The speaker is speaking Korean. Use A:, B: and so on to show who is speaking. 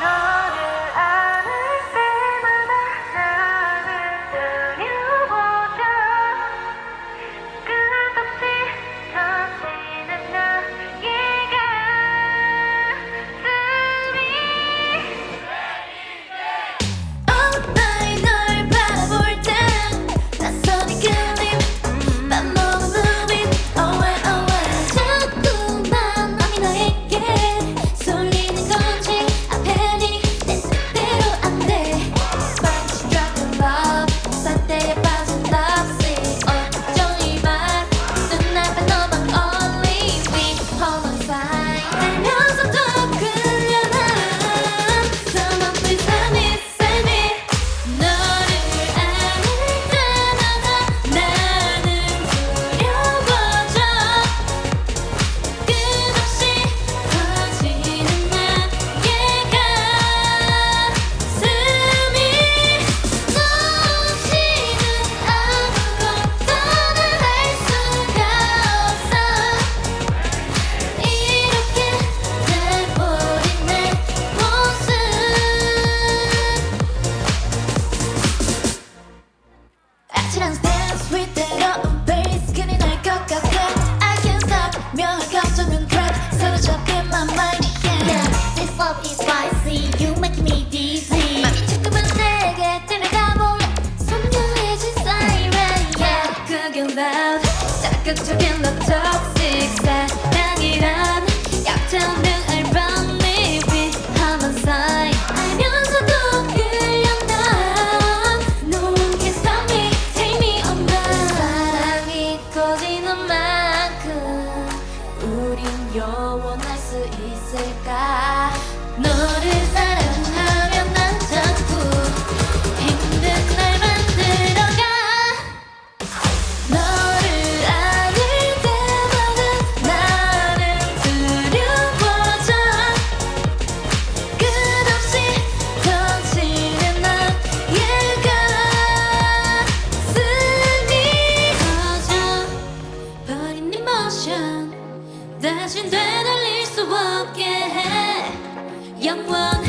A: No! caught up in my mind yeah. yeah.
B: This love is spicy You make me dizzy
A: 맘이 조금은 세게 들어가볼래 선명해진 siren Yeah 그게 loud 자극적인 love toxic 사랑이란 약점을 알밤 maybe I'm on side 알면서도 끌려나 No one can stop me Take me on down 사랑이 커지는 만큼 우린 여워 있을까? 너를 사랑하면 난 자꾸 힘든 날 만들어가. 너를 안을 때마다 나는 두려워져. 끝없이 던지는 나의 가슴이 커져. 버린 emotion 다시 되돌리 수 없게 해. 영원